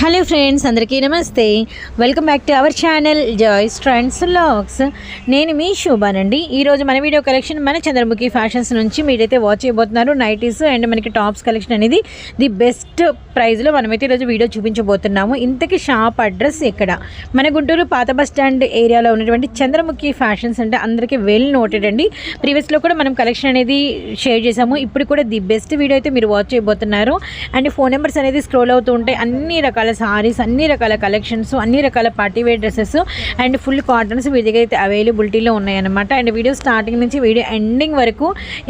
Hello friends అందరికీ నమస్తే. Welcome back to our channel joys trends logs నేను మీ శోభానండి. ఈరోజు మన వీడియో కలెక్షన్ మన చంద్రముఖి ఫ్యాషన్స్ నుంచి మీరైతే వాచ్ చేయబోతున్నారు. నైటీస్ అండ్ మనకి టాప్స్ కలెక్షన్ అనేది ది బెస్ట్ ప్రైజ్లో మనమైతే ఈరోజు వీడియో చూపించబోతున్నాము. ఇంతకీ షాప్ అడ్రస్ ఇక్కడ మన గుంటూరు పాత బస్ స్టాండ్ ఏరియాలో ఉన్నటువంటి చంద్రముఖి ఫ్యాషన్స్ అంటే అందరికీ వెల్ నోటెడ్ అండి. ప్రీవియస్లో కూడా మనం కలెక్షన్ అనేది షేర్ చేసాము ఇప్పుడు కూడా ది బెస్ట్ వీడియో అయితే మీరు వాచ్ చేయబోతున్నారు. అండ్ ఫోన్ నెంబర్స్ అనేది స్క్రోల్ అవుతూ ఉంటాయి అన్ని రకాల సారీస్ అన్ని రకాల కలెక్షన్స్ అన్ని రకాల party wear dresses and full cottons మీ దగ్గర అయితే అవైలబిలిటీలో ఉన్నాయన్నమాట. అండ్ వీడియో స్టార్టింగ్ నుంచి వీడియో ఎండింగ్ వరకు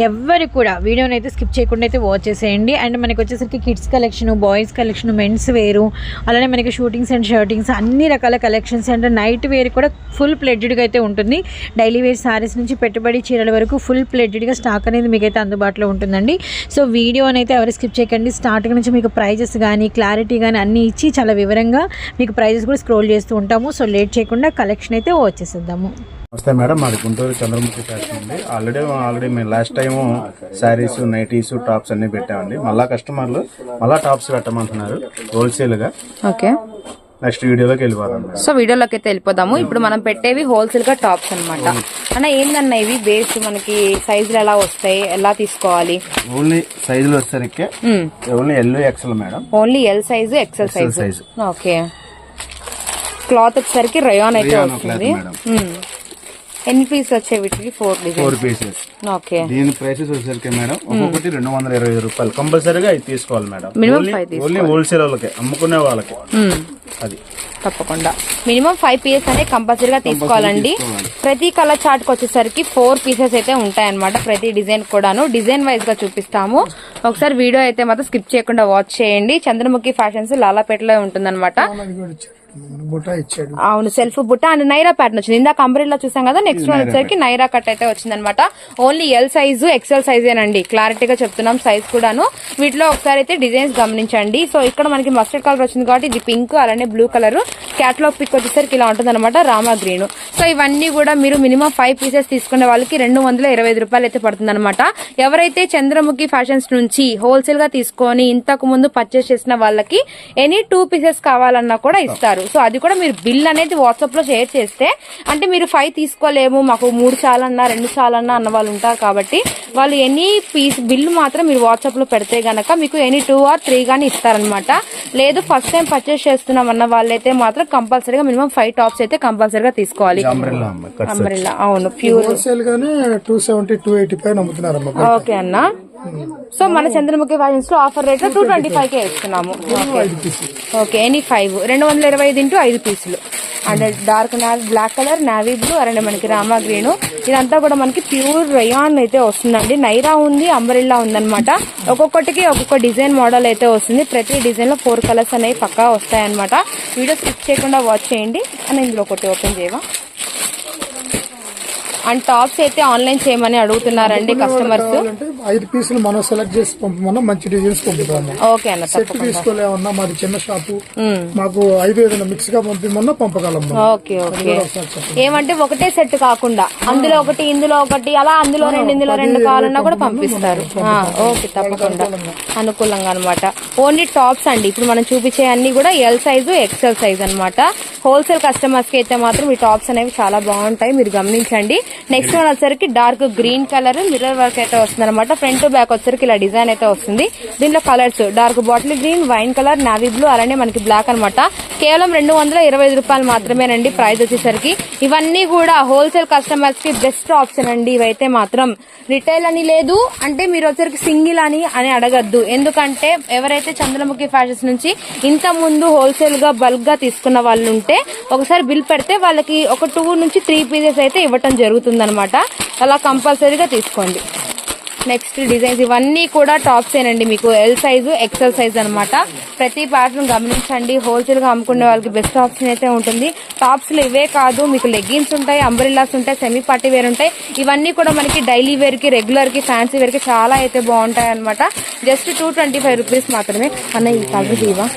ఎవరికి కూడా వీడియోని అయితే స్కిప్ చేయకుండా అయితే వాచ్ చేసేయండి. అండ్ మనకి వచ్చేసరికి kids collection boys collection men's wear అలానే మనకి షూటింగ్స్ అండ్ షర్టింగ్స్ అన్ని రకాల కలెక్షన్స్ అండ్ నైట్ వేర్ కూడా ఫుల్ ప్లెడ్జెడ్గా అయితే ఉంటుంది. డైలీ వేర్ సారీస్ నుంచి పెట్టుబడి చీరల వరకు ఫుల్ ప్లెడ్జెడ్గా స్టాక్ అనేది మీకైతే అందుబాటులో ఉంటుందండి. సో వీడియోనైతే ఎవరు స్కిప్ చేయకండి. స్టార్టింగ్ నుంచి మీకు ప్రైజెస్ కానీ క్లారిటీ కానీ అన్నీ ఇచ్చి చాలా వివరంగా మీకు ప్రైజెస్ కూడా స్క్రోల్ చేస్తూ ఉంటాము. సో లేట్ చేయకుండా కలెక్షన్ అయితే వచ్చేసిద్దాము. నమస్తే మేడం మాది గుంటూరు చంద్రముఖి ఫ్యాషన్ అండి. ఆల్రెడీ ఆల్రెడీ మేము last time saris nighties tops అన్ని పెట్టామండి. మళ్ళా కస్టమర్లు మళ్ళా టాప్స్ పెట్టమంటున్నారు హోల్సేల్గా. ఓకే. నెక్స్ట్ వీడియోలోకి వెళ్ళిపోదాం. సో వీడియోలోకి అయితే వెళ్ళిపోదాము. ఇప్పుడు మనం పెట్టేవి హోల్సేల్గా టాప్స్ అన్నమాట. అన్న ఏందన్న ఇవి? బేస్ మనకి సైజులు ఎలా వస్తాయి? ఎలా తీసుకోవాలి? ఓన్లీ సైజులు వచ్చేసరికి only L XL madam only L size XL size. Okay cloth వచ్చేసరికి రయాన్ అయితే వస్తుంది. ఎన్ని పీస్ వచ్చాయి వీటికి? ఫోర్ ఫోర్ పీసెస్ ఓకే దీని ప్రైసెస్ వచ్చేసరికి మేడం ఒక్కొక్కటి రెండు వందల ఇరవై ఐదు రూపాయలు. కంపల్సరీగా ఇది తీసుకోవాలి మేడం. ఓన్లీ హోల్సేల్ వాళ్ళకి అమ్ముకునే వాళ్ళకి. మ్మ్. అది. తప్పకుండా. మినిమం ఫైవ్ పీసెస్ అనేది కంపల్సరీగా తీసుకోవాలండి. తీసుకోవాలి. ప్రతి కలర్ చార్ట్కి వచ్చేసరికి ఫోర్ పీసెస్ అయితే ఉంటాయన్నమాట ప్రతి డిజైన్ కూడాను. డిజైన్ వైజ్గా చూపిస్తాము. ఒకసారి వీడియో అయితే మాత్రం స్కిప్ చేయకుండా వాచ్ చేయండి. చంద్రముఖి ఫ్యాషన్స్ లాలాపేటలో ఉంటుందన్నమాట. బుటా ఇచ్చాడు. అవును సెల్ఫ్ బుట్ట అండ్ నైరా ప్యాటర్న్ వచ్చింది. ఇందాక అంబ్రెల్లా చూసాం కదా నెక్స్ట్ వన్ వచ్చేసరికి నైరా కట్ అయితే వచ్చిందనమాట. ఓన్లీ ఎల్ సైజు ఎక్సెల్ సైజేనండి క్లారిటీగా చెప్తున్నాం సైజ్ కూడాను. వీటిలో ఒకసారి అయితే డిజైన్స్ గమనించండి. సో ఇక్కడ మనకి మస్టర్డ్ కలర్ వచ్చింది కాబట్టి ఇది పింక్ అలానే బ్లూ కలర్ క్యాట్లాగ్ పిక్ వచ్చేసరికి ఇలా ఉంటుంది అనమాట రామా గ్రీన్ సో ఇవన్నీ కూడా మీరు మినిమం ఫైవ్ పీసెస్ తీసుకునే వాళ్ళకి రెండు వందల ఇరవై ఐదు రూపాయలు అయితే పడుతుంది అనమాట ఎవరైతే చంద్రముఖి ఫ్యాషన్స్ నుంచి హోల్సేల్గా తీసుకొని ఇంతకు ముందు పర్చేస్ చేసిన వాళ్ళకి ఎనీ టూ పీసెస్ కావాలన్నా కూడా ఇస్తారు. సో అది కూడా మీరు బిల్ అనేది వాట్సాప్లో షేర్ చేస్తే అంటే మీరు ఫైవ్ తీసుకోలేము మాకు మూడు చాలన్నా రెండు చాలన్నా అన్న వాళ్ళు ఉంటారు కాబట్టి వాళ్ళు ఎనీ పీస్ బిల్ మాత్రం మీరు వాట్సాప్లో పెడితే గనక మీకు ఎనీ టూ ఆర్ త్రీ గానీ ఇస్తారనమాట లేదు ఫస్ట్ టైం పర్చేస్ చేస్తున్నాం అన్న వాళ్ళైతే మాత్రం కంపల్సరీగా మినిమం ఫైవ్ టాప్స్ అయితే కంపల్సరీగా తీసుకోవాలి. అంబ్రెల్లా అమ్మ కట్స్ అంబ్రెల్లా అవును ప్యూర్ హోల్సేల్ గానే two seventy two eighty five okay అన్న. సో మన Chandramukhi ఫ్యాషన్స్లో offer rate two twenty five కే ఇస్తున్నాము. ఓకే ఎనీ ఫైవ్ రెండు వందల ఇరవై ఐదు ఇంటూ ఐదు పీసులు. And dark navy black colour navy blue అలానే మనకి రామా గ్రీన్ ఇదంతా కూడా మనకి ప్యూర్ రయాన్ అయితే వస్తుందండి. నైరా ఉంది అంబరిల్లా ఉందన్నమాట. ఒక్కొక్కటికి ఒక్కొక్క డిజైన్ మోడల్ అయితే వస్తుంది. ప్రతి డిజైన్లో ఫోర్ కలర్స్ అనేవి పక్కా వస్తాయన్నమాట. వీడియో స్కిప్ చేయకుండా వాచ్ చేయండి. అని ఇందులో ఒకటి ఓపెన్ చేయవా? అండ్ టాప్స్ అయితే ఆన్లైన్ చేయమని అడుగుతున్నారండి కస్టమర్స్ ఐదు పీసులు మనం సెలెక్ట్ చేసి పంపమన్నా మంచి డిజైన్స్ పంపుతాము. ఓకే అన్న సెట్ తీసుకోలేమన్నా మాది చిన్న షాపు. మాకు ఐదు ఏదైనా మిక్స్గా పంపిమన్నా పంపగలం ఓకే ఓకే. ఏమంటే ఒకటే సెట్ కాకుండా అందులో ఒకటి ఇందులో ఒకటి అలా అందులో రెండు ఇందులో రెండు కావాలన్నా కూడా పంపిస్తారు. ఓకే తప్పకుండా. అనుకూలంగా. అనమాట ఓన్లీ టాప్స్ అండి. ఇప్పుడు మనం చూపించే అన్ని కూడా ఎల్ సైజు ఎక్సెల్ సైజ్ అన్నమాట. హోల్సేల్ కస్టమర్స్కి అయితే మాత్రం ఈ టాప్స్ అనేవి చాలా బాగుంటాయి. మీరు గమనించండి. నెక్స్ట్ వన్ వచ్చేసరికి dark green colour mirror work అయితే వస్తుంది అనమాట ఫ్రంట్ బ్యాక్ వచ్చేసరికి ఇలా డిజైన్ అయితే వస్తుంది. దీంట్లో colours dark bottle green wine colour navy blue అలానే మనకి బ్లాక్ అనమాట కేవలం రెండు వందల ఇరవై ఐదు రూపాయలు మాత్రమేనండి ప్రైస్ వచ్చేసరికి. ఇవన్నీ కూడా హోల్సేల్ కస్టమర్స్కి బెస్ట్ ఆప్షన్ అండి ఇవైతే మాత్రం. రిటైల్ అని లేదు అంటే మీరు వచ్చరికి సింగిల్ అని అని అడగద్దు. ఎందుకంటే ఎవరైతే చంద్రముఖి ఫ్యాషన్స్ నుంచి ఇంత ముందు హోల్సేల్గా బల్క్గా తీసుకున్న వాళ్ళు ఉంటే ఒకసారి బిల్ పెడితే వాళ్ళకి ఒక టూ నుంచి త్రీ పీసెస్ అయితే ఇవ్వటం జరుగుతుంది. అలా కంపల్సరీగా తీసుకోండి. నెక్స్ట్ డిజైన్స్ ఇవన్నీ కూడా టాప్స్ ఏనండి మీకు. ఎల్ సైజు ఎక్సెల్ సైజ్ అనమాట ప్రతి ప్యాటర్న్ గమనించండి. హోల్సేల్గా అమ్ముకునే వాళ్ళకి బెస్ట్ ఆప్షన్ అయితే ఉంటుంది. టాప్స్లో ఇవే కాదు మీకు లెగ్గిన్స్ ఉంటాయి అంబ్రిల్లాస్ ఉంటాయి సెమీ పార్టీ వేర్ ఉంటాయి. ఇవన్నీ కూడా మనకి డైలీ వేర్కి రెగ్యులర్కి ఫ్యాన్సీ వేర్కి చాలా అయితే బాగుంటాయి అనమాట just two twenty five rupees మాత్రమే. అన్న ఈ కలర్ ఇవా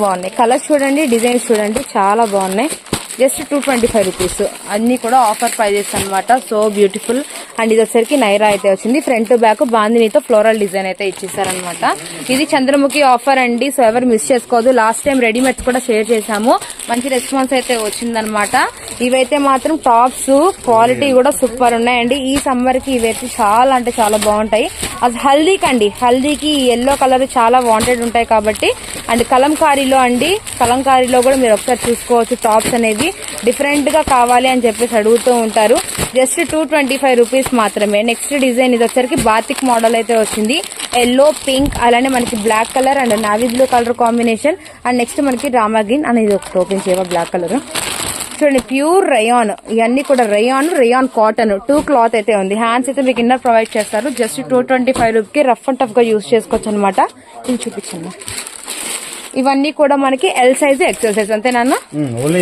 బాగున్నాయి. కలర్స్ చూడండి డిజైన్స్ చూడండి చాలా బాగున్నాయి. Just two twenty five rupees. అన్నీ కూడా ఆఫర్ ప్రైజెస్ అనమాట సో బ్యూటిఫుల్ అండ్ ఇది వచ్చరికి నైరా అయితే వచ్చింది. ఫ్రంట్ బ్యాక్ బాందినీతో ఫ్లోరల్ డిజైన్ అయితే ఇచ్చేసారనమాట ఇది చంద్రముఖి ఆఫర్ అండి. సో ఎవరు మిస్ చేసుకోవద్దు. లాస్ట్ టైం రెడీమేడ్స్ కూడా షేర్ చేశాము. మంచి రెస్పాన్స్ అయితే వచ్చిందనమాట ఇవైతే మాత్రం టాప్స్ క్వాలిటీ కూడా సూపర్ ఉన్నాయండి. ఈ సమ్మర్కి ఇవైతే చాలా అంటే చాలా బాగుంటాయి. అది హల్దీకి అండి హల్దీకి ఎల్లో కలర్ చాలా వాంటెడ్ ఉంటాయి కాబట్టి. అండ్ కలంకారీలో అండి కలంకారీలో కూడా మీరు ఒకసారి చూసుకోవచ్చు టాప్స్ అనేవి. డిఫరెంట్గా కావాలి అని చెప్పేసి అడుగుతూ ఉంటారు. Just two twenty five rupees మాత్రమే. నెక్స్ట్ డిజైన్ ఇది వచ్చరికి బాతిక్ మోడల్ అయితే వచ్చింది. ఎల్లో పింక్ అలానే మనకి black colour and navy blue colour combination and next మనకి రామా గ్రీన్ అనేది ఒకటి ఓపెన్ చేయవా బ్లాక్ కలర్ చూడండి ప్యూర్ రయాన్ ఇవన్నీ కూడా rayon rayon cotton too cloth అయితే ఉంది. హ్యాండ్స్ అయితే మీకు ఇన్నర్ ప్రొవైడ్ చేస్తారు. జస్ట్ టూ ట్వంటీ ఫైవ్ రూపీకి రఫ్ అండ్ టఫ్గా యూస్ చేసుకోవచ్చు అనమాట ఇది చూపించండి. ఇవన్నీ కూడా మనకి ఎల్ సైజ్ ఎక్సెల్ సైజ్ అంతేనా ఓన్లీ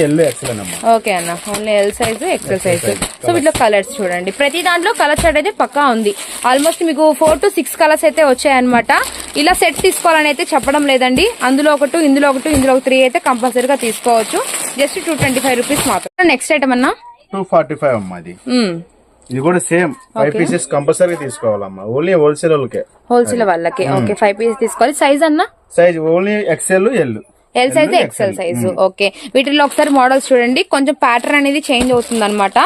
ఓకే అన్న. Only L size XL size so వీటిలో కలర్స్ చూడండి. ప్రతి దాంట్లో కలర్ షర్ట్ అయితే పక్కా ఉంది. ఆల్మోస్ట్ మీకు ఫోర్ టు సిక్స్ కలర్స్ అయితే వచ్చాయన్నమాట. ఇలా సెట్ తీసుకోవాలని అయితే చెప్పడం లేదండి. అందులో ఒకటి ఇందులో ఒకటి ఇందులో ఒక త్రీ అయితే కంపల్సరీగా తీసుకోవచ్చు. Just two twenty five rupees మాత్రం నెక్స్ట్ ఐటమ్ అన్నా టూ ఫార్టీ ఫైవ్ అమ్మా ఇది కూడా సేమ్. ఫైవ్ పీసెస్ కంపల్సరీ తీసుకోవాలమ్మా. ఓన్లీ హోల్సేల్ వాళ్ళకే. హోల్సేల్ వాళ్ళకి. ఓకే ఫైవ్ పీసెస్ తీసుకోవాలి. సైజ్ అన్నా? Size only XL L L size XL size okay వీటిలో ఒకసారి మోడల్స్ చూడండి. కొంచెం ప్యాటర్న్ అనేది చేంజ్ అవుతుంది అనమాట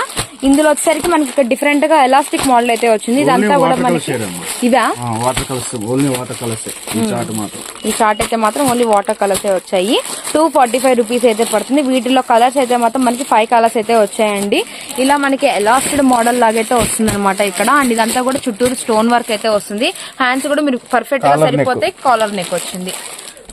ఇందులో వచ్చేసరికి మనకి ఇక్కడ డిఫరెంట్గా ఎలాస్టిక్ మోడల్ అయితే వచ్చింది. ఇదంతా కూడా మనకి ఇదా? Water colours only water colours ఈ చార్ట్ మాత్రం. ఈ షార్ట్ అయితే మాత్రం ఓన్లీ వాటర్ కలర్స్ వచ్చాయి. టూ ఫార్టీ ఫైవ్ రూపీస్ అయితే పడుతుంది. వీటిలో కలర్స్ అయితే మాత్రం మనకి ఫైవ్ కలర్స్ అయితే వచ్చాయండి. ఇలా మనకి ఎలాస్టెడ్ మోడల్ లాగైతే వస్తుంది అనమాట ఇక్కడ. అండ్ ఇదంతా కూడా చుట్టూరు స్టోన్ వర్క్ అయితే వస్తుంది. హ్యాండ్స్ కూడా మీరు పర్ఫెక్ట్గా. సరిపోతాయి కాలర్ నెక్ వచ్చింది.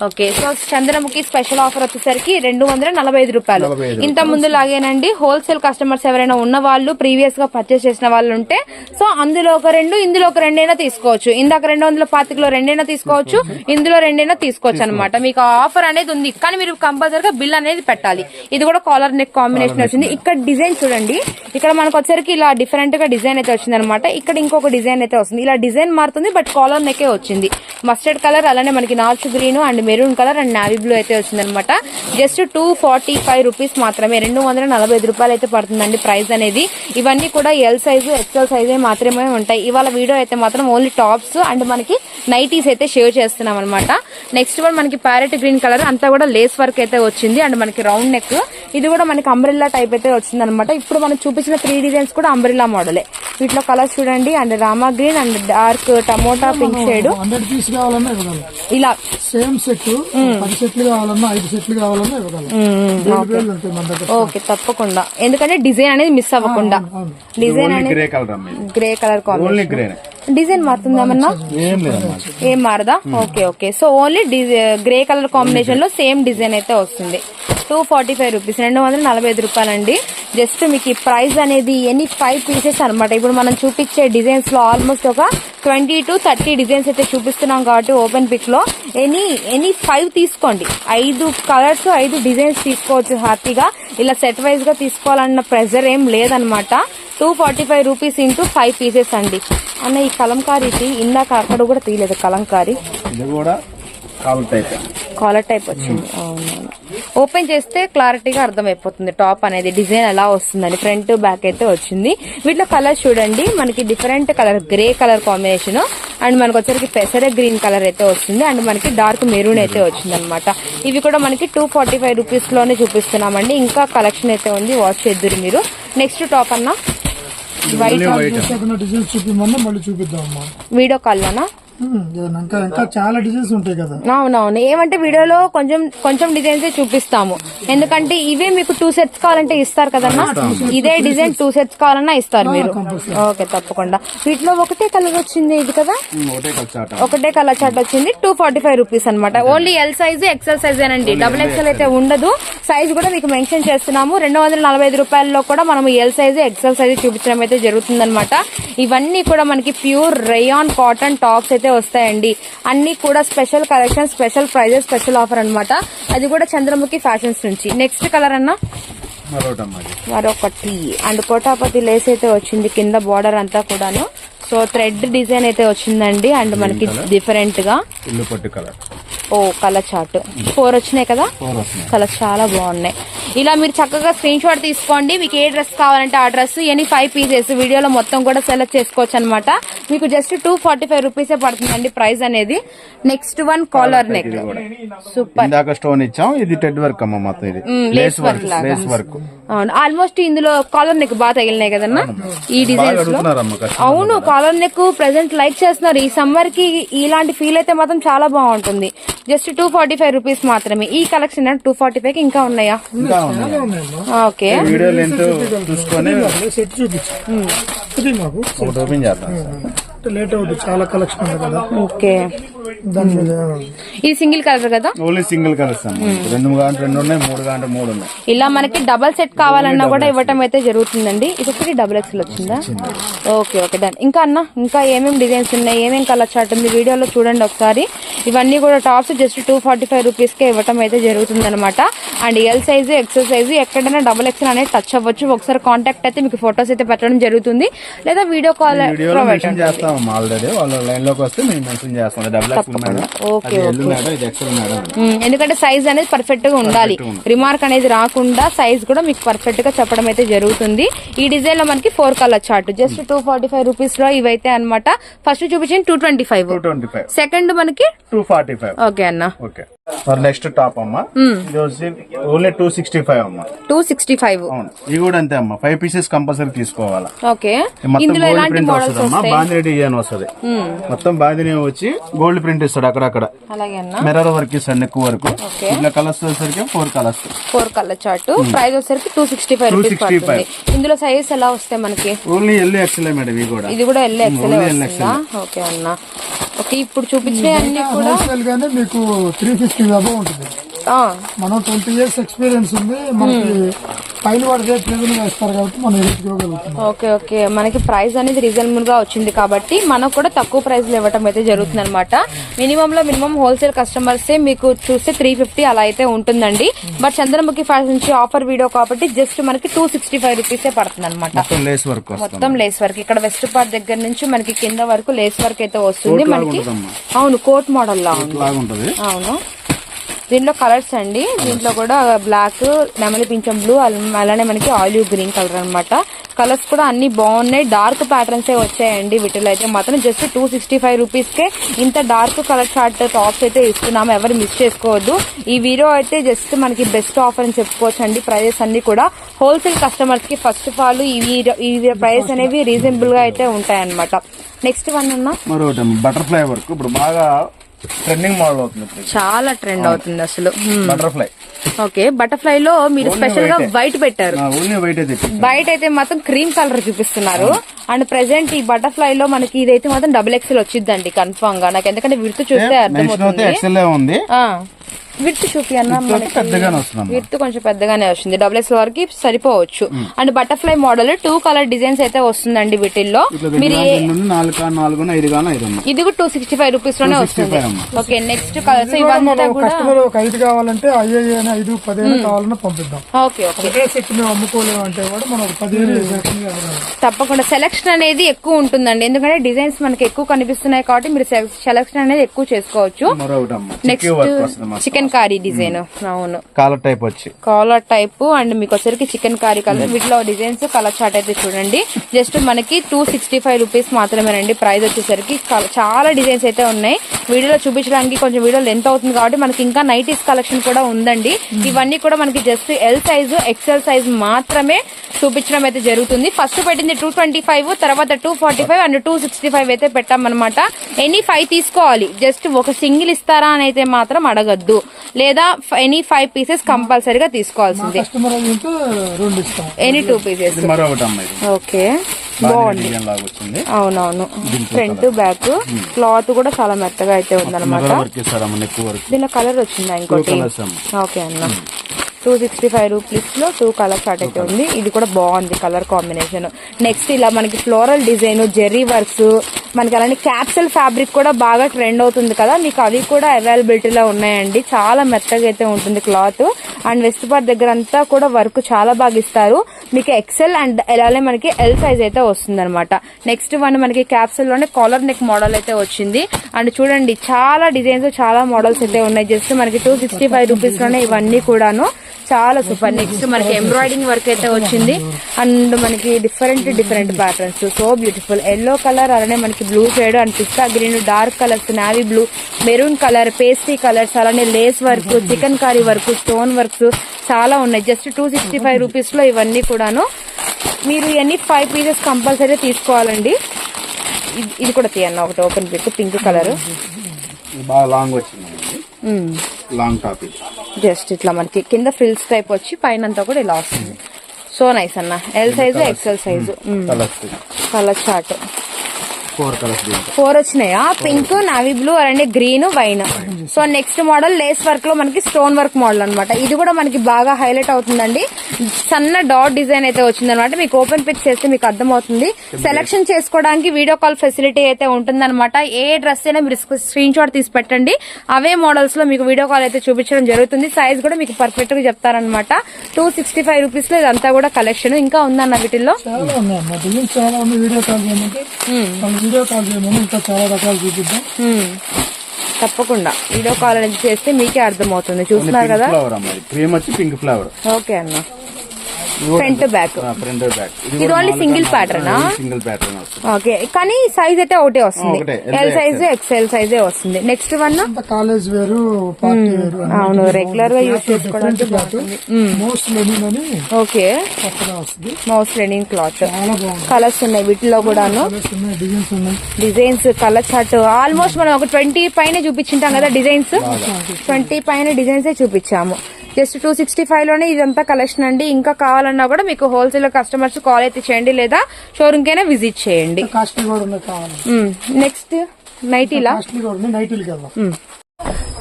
Okay. So Chandramukhi special offer వచ్చేసరికి రెండు వందల నలభై ఐదు రూపాయలు. ఇంత ముందు లాగేనండి హోల్సేల్ కస్టమర్స్ ఎవరైనా ఉన్న వాళ్ళు ప్రీవియస్గా పర్చేస్ చేసిన వాళ్ళు ఉంటే సో అందులో ఒక రెండు ఇందులో ఒక రెండైనా తీసుకోవచ్చు. ఇందాక రెండు వందల పాతికలో రెండైనా తీసుకోవచ్చు ఇందులో రెండైనా తీసుకోవచ్చు అనమాట మీకు ఆఫర్ అనేది ఉంది. కానీ మీరు కంపల్సరీగా బిల్ అనేది పెట్టాలి. ఇది కూడా కాలర్ నెక్ కాంబినేషన్ వచ్చింది. ఇక్కడ డిజైన్ చూడండి. ఇక్కడ మనకు వచ్చరికి ఇలా డిఫరెంట్గా డిజైన్ అయితే వచ్చింది అనమాట ఇక్కడ ఇంకొక డిజైన్ అయితే వస్తుంది. ఇలా డిజైన్ మారుతుంది బట్ కాలర్ నెక్ వచ్చింది. మస్టర్డ్ కలర్ అలానే మనకి నార్చ్ green and maroon colour and navy blue అయితే వచ్చింది అనమాట just two forty five rupees మాత్రమే రెండు వందల నలభై ఐదు రూపాయలు అయితే పడుతుందండి ప్రైస్ అనేది. ఇవన్నీ కూడా ఎల్ సైజు ఎక్స్ఎల్ సైజే మాత్రమే ఉంటాయి. ఇవాళ వీడియో అయితే మాత్రం ఓన్లీ టాప్స్ అండ్ మనకి నైటీస్ అయితే షేర్ చేస్తున్నాం అనమాట నెక్స్ట్ వన్ మనకి ప్యారెట్ గ్రీన్ కలర్ అంతా కూడా లేస్ వర్క్ అయితే వచ్చింది. అండ్ మనకి రౌండ్ నెక్ ఇది కూడా మనకి అంబ్రిల్లా టైప్ అయితే వచ్చింది అనమాట ఇప్పుడు మనం చూపించిన త్రీ డిజైన్స్ కూడా అంబ్రిల్లా మోడలే వీటిలో కలర్స్ చూడండి. And Rama green and dark tomato pink shade. Hundred piece కావాలన్నా ఇవ్వగలం ఇలా. సేమ్ సెట్ పది సెట్లు కావాలన్నా ఐదు సెట్లు కావాలన్నా ఇవ్వగలం వేలు వేలు ఉంటాయి మన దగ్గర ఓకే తప్పకుండా. ఎందుకంటే డిజైన్ అనేది మిస్ అవ్వకుండా. డిజైన్ అనేది గ్రే కలర్ అమ్మా ఇది. Grey colour only combination design మారుతుందామన్నా ఏం లేదమ్మా. ఏం మారదా? Okay okay. So only grey colour కాంబినేషన్లో సేమ్ డిజైన్ అయితే వస్తుంది. టూ ఫార్టీ ఫైవ్ రూపీస్ రెండు వందల నలభై ఐదు రూపాయలండి. జస్ట్ మీకు ఈ ప్రైస్ అనేది ఎనీ ఫైవ్ పీసెస్ అనమాట ఇప్పుడు మనం చూపించే డిజైన్స్లో ఆల్మోస్ట్ ఒక ట్వంటీ టు థర్టీ డిజైన్స్ అయితే చూపిస్తున్నాం కాబట్టి ఓపెన్ పిక్లో ఎనీ ఎనీ ఫైవ్ తీసుకోండి. ఐదు కలర్స్ ఐదు డిజైన్స్ తీసుకోవచ్చు హ్యాపీగా. ఇలా సెట్ వైజ్గా తీసుకోవాలన్న ప్రెజర్ ఏం లేదనమాట two forty five rupees into five pieces అండి. అన్న ఈ కలంకారీకి ఇందాక అక్కడ కూడా తీయలేదు కలంకారీ. ఇది కూడా టైప్. కాలర్ టైప్ వచ్చింది. అవునవును. ఓపెన్ చేస్తే క్లారిటీగా అర్థమైపోతుంది. టాప్ అనేది డిజైన్ ఎలా వస్తుందని ఫ్రంట్ బ్యాక్ అయితే వచ్చింది. వీటిలో కలర్ చూడండి. మనకి different colour grey colour combination. And మనకి వచ్చరికి పెసర గ్రీన్ కలర్ అయితే వస్తుంది. అండ్ మనకి డార్క్ మెరూన్ అయితే వచ్చింది అనమాట ఇవి కూడా మనకి టూ ఫార్టీ ఫైవ్ రూపీస్లోనే చూపిస్తున్నామండి. ఇంకా కలెక్షన్ అయితే ఉంది. వాచ్ చేద్దరు మీరు. నెక్స్ట్ టాప్ అన్న. వైట్ డిజైన్స్ చూపిమన్నా మళ్ళీ చూపిద్దాం అమ్మా వీడియో కాల్లోనా? ఇంకా ఇంకా చాలా డిజైన్స్ ఉంటాయి కదా. అవునవును. ఏమంటే వీడియోలో కొంచెం కొంచెం డిజైన్స్ చూపిస్తాము. ఎందుకంటే ఇవే మీకు టూ సెట్స్ కావాలంటే ఇస్తారు కదన్నా? ఇదే డిజైన్ టూ సెట్స్ కావాలన్నా ఇస్తారు మీరు. ఓకే తప్పకుండా. వీటిలో ఒకటే కలర్ వచ్చింది ఇది కదా? ఒకటే కలర్ చార్ట్ ఒకటే కలర్ చార్ట్ వచ్చింది. టూ ఫార్టీ ఫైవ్ రూపీస్ అనమాట only L size XL size అండి డబుల్ ఎక్సెల్ అయితే ఉండదు. సైజ్ కూడా మీకు మెన్షన్ చేస్తున్నాము. రెండు వందల నలభై ఐదు రూపాయల్లో కూడా మనం ఎల్ సైజ్ ఎక్సెల్ సైజ్ చూపించడం అయితే జరుగుతుంది ఇవన్నీ కూడా మనకి ప్యూర్ రేయాన్ కాటన్ టాప్స్ అయితే వస్తాయండి. అన్ని కూడా special collection special prices special offer అన్నమాట. అది కూడా చంద్రముఖి ఫ్యాషన్స్ నుంచి. నెక్స్ట్ కలర్ అన్నా. మరొకటి అండ్ కోటాపతి లేస్ అయితే వచ్చింది కింద బార్డర్ అంతా కూడాను. సో థ్రెడ్ డిజైన్ అయితే వచ్చిందండి అండ్ మనకి డిఫరెంట్గా కలర్ ఓ కలర్ చార్ట్ ఫోర్ వచ్చినాయి కదా? కలర్స్ చాలా బాగున్నాయి. ఇలా మీరు చక్కగా స్క్రీన్ షాట్ తీసుకోండి. మీకు ఏ డ్రెస్ కావాలంటే ఆ డ్రెస్ ఎనీ ఫైవ్ పీసెస్ వీడియోలో మొత్తం కూడా సెలెక్ట్ చేసుకోవచ్చు అనమాట మీకు జస్ట్ టూ ఫార్టీ ఫైవ్ రూపీసే పడుతుందండి ప్రైస్ అనేది. Next one collar neck super stone ఇచ్చాం ఇది టెడ్ వర్క్ అమ్మ మొత్తం ఇది. లేస్ వర్క్ లేస్ వర్క్ అవును ఆల్మోస్ట్ ఇందులో కాలర్ నెక్ బాగా తగిలినాయి కదన్నా? ఈ డిజైన్స్లో. అవును కాలర్ నెక్ ప్రెసెంట్ లైక్ చేస్తున్నారు. ఈ సమ్మర్కి ఇలాంటి ఫీల్ అయితే మాత్రం చాలా బాగుంటుంది. Just two forty five rupees మాత్రమే. ఈ కలెక్షన్ టూ ఫార్టీ ఫైవ్ ఇంకా ఉన్నాయా? ఇంకా ఉన్నాయి? ఓకే. వీడియో లెంత్ చూసుకొని సెట్ చూపించు ఇది మాకు ఒకటి ఓపెన్ చేద్దాం సార్. లేట్ అవుతుంది. చాలా కలెక్షన్ ఓకే. ఇది సింగిల్ కలర్ కదా? ఓన్లీ సింగిల్ కలర్స్ రెండు గంట రెండు ఉన్నాయి మూడు గంట మూడు ఉన్నాయి. ఇలా మనకి డబల్ సెట్ కావాలన్నా కూడా ఇవ్వటం అయితే జరుగుతుందండి. ఇది ఒకటి డబుల్ ఎక్స్ఎల్ వచ్చిందా? ఓకే ఓకే డన్ ఇంకా అన్న ఇంకా ఏమేమి డిజైన్స్ ఉన్నాయి? ఏమేమి కలర్ చార్ట్ ఉంది? వీడియోలో చూడండి ఒకసారి. ఇవన్నీ కూడా tops just two forty five rupees కే ఇవ్వటం అయితే జరుగుతుంది అనమాట and L size XL size ఎక్కడైనా డబుల్ ఎక్స్ఎల్ అనేది టచ్ అవ్వచ్చు. ఒకసారి కాంటాక్ట్ అయితే మీకు ఫొటోస్ అయితే పెట్టడం జరుగుతుంది. లేదా వీడియో కాల్ ప్రొవైడ్ చేస్తాం. ఆల్రెడీ వాళ్ళ లైన్లోకి వస్తే మేము మెన్షన్ చేస్తాం. ఎందుకంటే సైజ్ అనేది పర్ఫెక్ట్గా ఉండాలి. రిమార్క్ అనేది రాకుండా సైజ్ కూడా మీకు పర్ఫెక్ట్గా చెప్పడం అయితే జరుగుతుంది. ఈ డిజైన్లో మనకి four colour chart just two forty five రూపీస్లో ఇవైతే అన్నమాట. ఫస్ట్ చూపించింది టూ ట్వంటీ ఫైవ్ సెకండ్ మనకి టూ ఫార్టీ ఫైవ్ ఓకే అన్న. ఓకే నెక్స్ట్ టాప్ అమ్మ. ఇది వచ్చి ఓన్లీ టూ సిక్స్టీ ఫైవ్ అమ్మ. టూ సిక్స్టీ ఫైవ్ అవును. ఇవి కూడా అంతే అమ్మ. ఫైవ్ పీసెస్ కంపల్సరీ తీసుకోవాలా. ఓకే మొత్తం ఇందులో గోల్డ్ ఎలాంటి ప్రింట్ వస్తుంది అమ్మా వస్తాయి? బాందిని డిజైన్ వస్తుంది. మొత్తం బాందిని వచ్చి గోల్డ్ ప్రింట్ ఇస్తాడు అక్కడక్కడ. అలాగే అన్న. మిర్రర్ వర్క్ ఇస్తాడు ఎక్కువ వరకు. ఇట్లా కలర్స్ వచ్చేసరికి four colours four colour chart price వచ్చేసరికి టూ సిక్స్టీ ఫైవ్ రూపీస్ 265. పడుతుంది. ఇందులో సైజెస్ ఎలా వస్తాయి మనకి? ఓన్లీ ఎల్లు ఎక్సెల్ మేడం ఇవి కూడా. ఇది కూడా ఎల్ వస్తుందా? ఓకే అన్న. ఓకే ఇప్పుడు చూపించే అన్ని కూడా హోల్సేల్ గానే మీకు త్రీ ఫిఫ్టీ ఉంటుంది. ఆ, మనం ట్వంటీ ఇయర్స్ ఎక్స్పీరియన్స్ ఉంది మనకి పైన వాడు రేట్ రిజన్గా ఇస్తారు కాబట్టి మనం రేట్ ఇవ్వగలుగుతాం ఓకే ఓకే. మనకి ప్రైస్ అనేది రీజనబుల్గా వచ్చింది కాబట్టి మనకు కూడా తక్కువ ప్రైస్లో ఇవ్వటం అయితే జరుగుతుంది అనమాట మినిమం లో మినిమం హోల్సేల్ కస్టమర్స్ మీకు చూస్తే త్రీ ఫిఫ్టీ అలా అయితే ఉంటుందండి. బట్ చంద్రముఖి ఫ్యాషన్ నుంచి ఆఫర్ వీడియో కాబట్టి జస్ట్ మనకి టూ సిక్స్టీ ఫైవ్ రూపీస్ పడుతుంది అనమాట మొత్తం లేస్ వర్క్ వస్తుంది. మొత్తం లేస్ వర్క్ ఇక్కడ వెస్ట్ పార్ట్ దగ్గర నుంచి మనకి కింద వరకు లేస్ వర్క్ అయితే వస్తుంది. మనకి. అవును కోట్ మోడల్ లా ఉంటుంది. అవును. దీంట్లో కలర్స్ అండి. దీంట్లో కూడా బ్లాక్ నెమలి పింఛం బ్లూ అలానే మనకి ఆలివ్ గ్రీన్ కలర్ అన్నమాట. కలర్స్ కూడా అన్ని బాగున్నాయి. డార్క్ ప్యాటర్న్స్ ఏ వచ్చాయండి వీటిలో అయితే మాత్రం. జస్ట్ టూ సిక్స్టీ ఫైవ్ రూపీస్కే ఇంత డార్క్ కలర్ షార్ట్ టాప్స్ అయితే ఇస్తున్నాము. ఎవరు మిస్ చేసుకోవద్దు. ఈ వీడియో అయితే జస్ట్ మనకి బెస్ట్ ఆఫర్ అని చెప్పుకోవచ్చు అండి ప్రైజెస్ అన్ని కూడా హోల్సేల్ కస్టమర్స్కి ఫస్ట్ ఆఫ్ ఆల్ ఈ ప్రైస్ అనేవి రీజనబుల్గా అయితే ఉంటాయి అనమాట నెక్స్ట్ వన్ ఉన్నా బటర్ఫ్లై వర్క్ ఇప్పుడు బాగా ట్రెండింగ్ మోడల్ అవుతుంది ఇప్పుడు. చాలా ట్రెండ్ అవుతుంది అసలు. బటర్ఫ్లై ఓకే బటర్ఫ్లై లో మీరు స్పెషల్గా వైట్ పెట్టారు. వైట్ అయితే. బయట అయితే మాత్రం క్రీమ్ కలర్ చూపిస్తున్నారు. అండ్ ప్రెసెంట్ ఈ బటర్ఫ్లై లో మనకి ఇదైతే మాత్రం డబుల్ ఎక్స్ఎల్ వచ్చిందండి కన్ఫర్మ్గా. నాకు ఎందుకంటే విడుతు చూస్తే అర్థమవుతుంది. ఉంది. విడుతు చూపి అన్న పెద్దగానే వస్తుంది విడుతు కొంచెం పెద్దగానే వచ్చింది డబుల్ ఎక్స్ వరకు సరిపోవచ్చు. And butterfly model two colour designs అయితే వస్తుందండి వీటిల్లో. మీరు ఇది కూడా టూ సిక్స్టీ ఫైవ్ రూపీస్లోనే 265 వస్తుంది. ఓకే నెక్స్ట్ కలర్స్ ఒక ఐదు కావాలంటే ఐదు అని ఐదు పదిహేను కావాలన్నా పంపిద్దాం. ఓకే ఓకే ఒకటే సెట్ మేము అమ్ముకోలేము అంటే కూడా మనం ఒక పదిహేను సెట్ ఇవ్వగలం తప్పకుండా. సెలక్షన్ అనేది ఎక్కువ ఉంటుందండి. ఎందుకంటే డిజైన్స్ మనకి ఎక్కువ కనిపిస్తున్నాయి కాబట్టి మీరు సెలక్షన్ అనేది ఎక్కువ చేసుకోవచ్చు. నెక్స్ట్ వస్తుంది మా చికెన్ కారీ డిజైన్ అవును. కాలర్ టైప్ వచ్చి. కాలర్ టైప్ అండ్ మీకు వచ్చరికి చికెన్ కారీ కలర్ వీటిలో డిజైన్స్ కలర్ చార్ట్ అయితే చూడండి. జస్ట్ మనకి టూ సిక్స్టీ ఫైవ్ రూపీస్ మాత్రమేనండి ప్రైస్ వచ్చేసరికి చాలా డిజైన్స్ అయితే ఉన్నాయి. వీడియోలో చూపించడానికి కొంచెం వీడియో లెంత్ అవుతుంది కాబట్టి మనకి ఇంకా నైటీస్ కలెక్షన్ కూడా ఉందండి. ఇవన్నీ కూడా మనకి just L size XL size మాత్రమే చూపించడం అయితే జరుగుతుంది. ఫస్ట్ పెట్టింది టూ ట్వంటీ ఫైవ్ తర్వాత two forty five and two sixty five అయితే పెట్టామన్నమాట. ఎనీ ఫైవ్ తీసుకోవాలి. జస్ట్ ఒక సింగిల్ ఇస్తారా అని అయితే మాత్రం అడగద్దు. లేదా ఎనీ ఫైవ్ పీసెస్ కంపల్సరీగా తీసుకోవాల్సిందే. ఎనీ టూ పీసెస్ ఇది మరొకటి అమ్మ ఇది. ఓకే. అవునవును. ఫ్రంట్ బ్యాక్ క్లాత్ కూడా చాలా మెత్తగా అయితే ఉందన్నమాట. దీనిలో కలర్ వచ్చిందా ఇంకోటి? ఓకే అన్న. టూ సిక్స్టీ ఫైవ్ రూపీస్లో టూ కలర్ షార్ట్ అయితే ఉంది. ఇది కూడా బాగుంది కలర్ కాంబినేషన్ నెక్స్ట్ ఇలా మనకి ఫ్లోరల్ డిజైన్ జెర్రీ వర్క్స్ మనకి అలానే క్యాప్సూల్ ఫ్యాబ్రిక్ కూడా బాగా ట్రెండ్ అవుతుంది కదా. మీకు అవి కూడా అవైలబిలిటీలో ఉన్నాయండి. చాలా మెత్తగా అయితే ఉంటుంది క్లాత్ అండ్ వెస్ట్ పార్ట్ దగ్గర అంతా కూడా వర్క్ చాలా బాగా ఇస్తారు. మీకు ఎక్సెల్ అండ్ అలానే మనకి ఎల్ సైజ్ అయితే వస్తుంది అనమాట నెక్స్ట్ వన్ మనకి క్యాప్సూల్లోనే కాలర్ నెక్ మోడల్ అయితే వచ్చింది. అండ్ చూడండి చాలా డిజైన్స్ చాలా మోడల్స్ అయితే ఉన్నాయి. జస్ట్ మనకి టూ సిక్స్టీ ఫైవ్ రూపీస్లోనే ఇవన్నీ కూడాను. చాలా సూపర్. నెక్స్ట్ మనకి ఎంబ్రాయిడింగ్ వర్క్ అయితే వచ్చింది. అండ్ మనకి different different patterns so beautiful yellow colour అలానే మనకి blue shade and pista green dark colours navy blue maroon colour pastel colours అలానే lace work chikankari work stone works చాలా ఉన్నాయి. Just two sixty five రూపీస్లో ఇవన్నీ కూడాను. మీరు ఇవన్నీ ఫైవ్ పీసెస్ కంపల్సరీ తీసుకోవాలండి. ఇది- కూడా తీయన్న ఒకటి ఓపెన్ పిక్ పింక్ కలర్ బాగా లాంగ్ వచ్చింది లాంగ్ టాప్ ఇది జస్ట్ ఇట్లా మనకి కింద ఫ్రిల్స్ టైప్ వచ్చి పైన అంతా కూడా ఇలా వస్తుంది. సో నైస్ అన్న. L size XL size colour chart four colours four వచ్చినాయా? పింక్ నావీ బ్లూ అలానే green wine. So next model lace వర్క్లో మనకి స్టోన్ వర్క్ మోడల్ అన్నమాట. ఇది కూడా మనకి బాగా హైలైట్ అవుతుందండి. సన్న డాట్ డిజైన్ అయితే వచ్చింది అనమాట మీకు ఓపెన్ పిక్ చేస్తే మీకు అర్థమవుతుంది. సెలెక్షన్ చేసుకోవడానికి వీడియో కాల్ ఫెసిలిటీ అయితే ఉంటుందన్నమాట. ఏ డ్రెస్ అయినా మీరు స్క్రీన్ షాట్ తీసి పెట్టండి. అవే మోడల్స్లో మీకు వీడియో కాల్ అయితే చూపించడం జరుగుతుంది. సైజ్ కూడా మీకు పర్ఫెక్ట్గా చెప్తారనమాట టూ సిక్స్టీ ఫైవ్ రూపీస్లో ఇదంతా కూడా కలెక్షన్ ఇంకా ఉందన్న వీటిల్లో? వీడియో కాల్ చేయమని ఇంకా చాలా రకాలు చూపిద్దాం. తప్పకుండా. వీడియో కాల్ అనేది చేస్తే మీకే అర్థమవుతుంది. చూస్తున్నారు పింక్ కదా? ఫ్లవర్ అమ్మ. ఇది క్రీమ్ వచ్చి పింక్ ఫ్లవర్ ఓకే అన్న. ఫ్రంట్ బ్యాక్ ఫ్రంట్ బ్యాక్ ఇది only single pattern single pattern okay కానీ సైజ్ అయితే ఒకటే వస్తుంది. ఎల్ సైజ్ ఎక్స్ఎల్ సైజే వస్తుంది. Next one college wear party wear అవును రెగ్యులర్గా యూజ్ చేసుకోవడానికి మోస్ట్ ఓకే కొత్తగా వస్తుంది. మౌస్ లెనిన్ క్లాత్ కలర్స్ ఉన్నాయి వీటిలో కూడాను. డిజైన్స్ కలర్ చార్ట్ ఆల్మోస్ట్ మనం ఒక ట్వంటీ పైన చూపించింటాం కదా డిజైన్స్ ట్వంటీ పైన డిజైన్స్ చూపించాము. జస్ట్ టూ సిక్స్టీ ఫైవ్లోనే ఇదంతా కలెక్షన్ అండి. ఇంకా కావాలన్నా కూడా మీకు హోల్సేల్ కస్టమర్స్ కాల్ అయితే చేయండి లేదా షోరూమ్ కైనా విజిట్ చేయండి. నెక్స్ట్ నైటీలా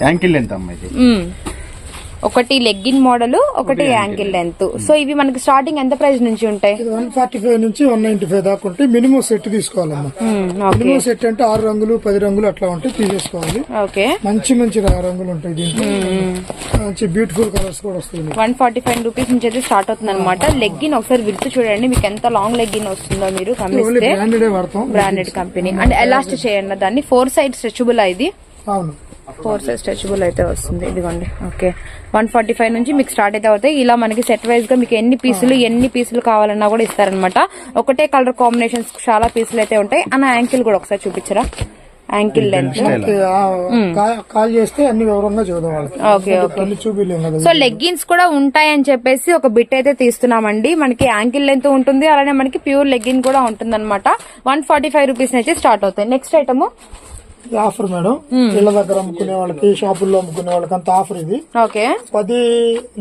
యాంకిల్ ఎంత అమ్మ ఇది. మ్మ్. ఒకటి లెగ్గిన్ మోడల్ ఒకటి యాంకిల్ లెంత్. సో ఇవి మనకి స్టార్టింగ్ ఎంత ప్రైస్ నుంచి ఉంటాయి? వన్ ఫార్టీ ఫైవ్ నుంచి వన్ నైన్టీ ఫైవ్ దాకా ఉంటాయి. మినిమం సెట్ తీసుకోవాలమ్మా. మినిమం సెట్ అంటే ఆరు రంగులు పది రంగులు అట్లా ఉంటాయి తీసేసుకోవాలి. ఓకే. మంచి మంచి రంగులు ఉంటాయి దీంట్లో. మంచి బ్యూటిఫుల్ కలర్స్ కూడా వస్తాయి మీకు. వన్ ఫార్టీ ఫైవ్ రూపీస్ నుంచి అయితే స్టార్ట్ అవుతుంది అనమాట లెగ్గిన్ ఒకసారి విడుతూ చూడండి మీకు ఎంత లాంగ్ లెగ్గిన్ వస్తుందో మీరు బ్రాండెడ్ కంపెనీ అండ్ ఎలాస్ట్ చేయండి దాన్ని. ఫోర్ సైడ్ స్ట్రెచబుల్ ఇది? అవును. ఫోర్ సైడ్ స్ట్రెచబుల్ అయితే వస్తుంది. ఇదిగోండి. ఓకే వన్ ఫార్టీ ఫైవ్ నుంచి మీకు స్టార్ట్ అయితే అవుతాయి. ఇలా మనకి సెట్ వైజ్గా మీకు ఎన్ని పీసులు ఎన్ని పీసులు కావాలన్నా కూడా ఇస్తారనమాట ఒకటే కలర్ కాంబినేషన్స్ చాలా పీసులు అయితే ఉంటాయి. అన్న యాంకిల్ కూడా ఒకసారి చూపించరా? యాంకిల్ లెంత్ కా- కాల్ చేస్తే అన్ని వివరంగా చూద్దాం వాళ్ళకి. ఓకే సో లెగ్గిన్స్ కూడా ఉంటాయని చెప్పేసి ఒక బిట్ అయితే తీస్తున్నామండి. మనకి యాంకిల్ లెంత్ ఉంటుంది. అలానే మనకి ప్యూర్ లెగ్గిన్ కూడా ఉంటుంది అనమాట వన్ ఫార్టీ ఫైవ్ రూపీస్ నుంచి స్టార్ట్ అవుతాయి. నెక్స్ట్ ఐటమ్ ఇది ఆఫర్ మేడం. ఇళ్ళ దగ్గర అమ్ముకునే వాళ్ళకి షాపుల్లో అమ్ముకునే వాళ్ళకి అంత ఆఫర్ ఇది. ఓకే. పది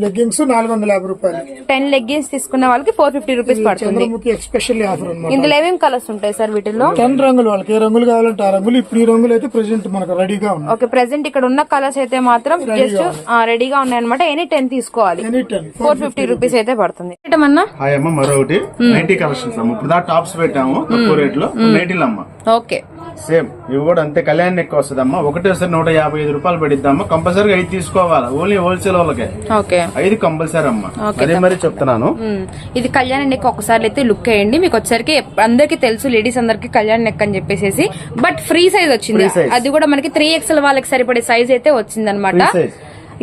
లెగ్గింగ్స్ నాలుగు వందల యాభై రూపాయలు. టెన్ లెగ్గిన్స్ తీసుకునే వాళ్ళకి ఫోర్ ఫిఫ్టీ రూపీస్ పడుతుంది. చంద్రముఖి ఎక్స్పెషల్లీ ఆఫర్ అనమాట ఇందులో ఏమేమి కలర్స్ ఉంటాయి సార్ వీటిల్లో? టెన్ రంగులు వాళ్ళకి. ఏ రంగులు కావాలంటే ఆ రంగులు. ఇప్పుడు ఈ రంగులు అయితే ప్రెసెంట్ మనకు రెడీగా ఉన్నాయి. ఓకే ప్రెసెంట్ ఇక్కడ ఉన్న కలర్స్ అయితే మాత్రం జస్ట్ రెడీగా ఉన్నాయి అనమాట ఎనీ టెన్ తీసుకోవాలి. Any ten. Four fifty rupees అయితే పడుతుంది. ఏటమన్నా హాయ్ అమ్మ మరొకటి. నైటీ కలెక్షన్స్ అమ్మ. ఇప్పుడు దా టాప్స్ పెట్టాము. తక్కువ రేట్లో నైటీలు అమ్మ ఓకే. సేమ్. ఇవి కూడా అంతే కళ్యాణ్ ఎక్కువ వస్తుందమ్మా. ఒకటేసారి నూట యాభై ఐదు రూపాయలు పడిద్దామా కంపల్సరీగా ఐదు తీసుకోవాలి? ఓన్లీ హోల్సేల్ వాళ్ళకే. ఓకే. ఐదు కంపల్సరీ అమ్మా అదే మరి చెప్తున్నాను. ఇది కళ్యాణ్ నెక్ ఒకసారి అయితే లుక్ వేయండి. మీకు వచ్చరికి అందరికి తెలుసు లేడీస్ అందరికి కళ్యాణ్ నెక్ అని చెప్పేసి బట్ ఫ్రీ సైజ్ వచ్చింది. అది కూడా మనకి త్రీ ఎక్స్ఎల్ వాళ్ళకి సరిపడే సైజ్ అయితే వచ్చింది అనమాట.